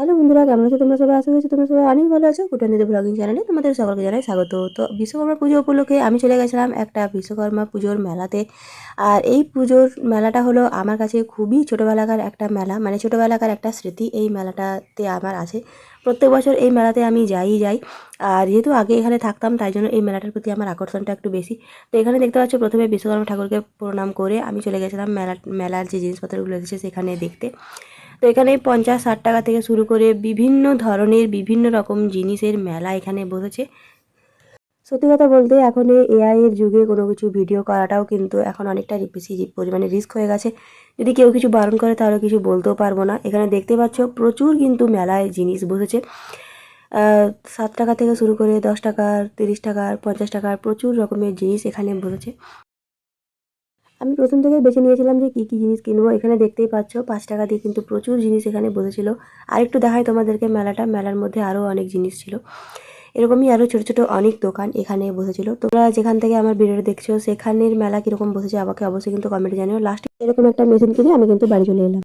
Hello বন্ধুরা, কেমন আছো? তোমরা সবাই? আশা করছি তোমরা সবাই অনেক ভালো আছো। কুটানিতে ব্লগিং চ্যানেলে তোমাদের সকলকে জানাই স্বাগত। তো বিশ্বকর্মা পুজো উপলক্ষে আমি চলে গেছিলাম একটা বিশ্বকর্মা পুজোর মেলাতে। আর এই পুজোর মেলাটা হলো আমার কাছে খুবই ছোটোবেলাকার একটা মেলা মানে ছোটোবেলাকার একটা স্মৃতি এই মেলাটাতে আমার আছে। প্রত্যেক বছর এই মেলাতে আমি যাই যাই। আর যেহেতু আগে এখানে থাকতাম, তাই জন্য এই মেলাটার প্রতি আমার আকর্ষণটা একটু বেশি। তো এখানে দেখতে পাচ্ছ, প্রথমে বিশ্বকর্মা ঠাকুরকে প্রণাম করে আমি চলে গেছিলাম মেলা, মেলার যে জিনিসপত্রগুলো এসেছে সেখানে দেখতে। তো এখানে পঞ্চাশ, ষাট টাকা থেকে শুরু করে বিভিন্ন ধরনের, বিভিন্ন রকম জিনিসের মেলা এখানে বসেছে। সত্যি কথা বলতে এখন এই এআই এর যুগে কোনো কিছু ভিডিও করাটাও কিন্তু এখন অনেকটা বেশি পরিমাণে রিস্ক হয়ে গেছে। যদি কেউ কিছু বারণ করে তাহলে কিছু বলতেও পারব না। এখানে দেখতে পাচ্ছ প্রচুর কিন্তু মেলায় জিনিস বসেছে। সাত টাকা থেকে শুরু করে দশ টাকার তিরিশ টাকার পঞ্চাশ টাকার প্রচুর রকমের জিনিস এখানে বসেছে। আমি প্রথম থেকেই বেছে নিয়েছিলাম যে কী কী জিনিস কিনবো। এখানে দেখতেই পাচ্ছ, পাঁচ টাকা দিয়ে কিন্তু প্রচুর জিনিস এখানে বসেছিল। আর একটু দেখায় তোমাদেরকে মেলাটা। মেলার মধ্যে আরও অনেক জিনিস ছিল। এরকমই আরও ছোটো ছোটো অনেক দোকান এখানে বসেছিল। তোমরা যেখান থেকে আমার ভিডিওটা দেখছ, সেখানের মেলা কীরকম বসেছে আমাকে অবশ্যই কিন্তু কমেন্টে জানিও। লাস্টে এরকম একটা মেশিন কিনে আমি কিন্তু বাড়ি চলে এলাম।